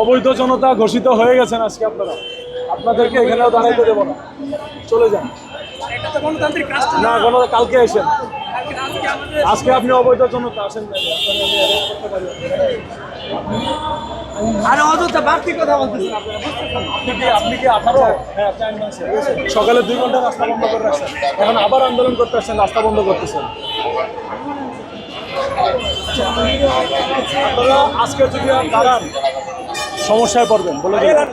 অবৈধ জনতা ঘোষিত হয়ে গেছেন আজকে আপনারা। আপনাদেরকে এখানেও দাঁড়াইতে দেবো না। চলে যান। না কোনো কালকে এসেন। আজকে আপনি অবৈধ জনতা আসেন। আরে অযথা বাড়তি কথা বলতেছেন আপনি কি আপনি কি আঠারো? হ্যাঁ সকালে দুই ঘণ্টা রাস্তা বন্ধ করে রাখছেন। এখন আবার আন্দোলন করতে আসছেন রাস্তা বন্ধ করতেছেন। আজকে যদি আর দাঁড়ান সমস্যায় পড়বেন বলে দিলাম।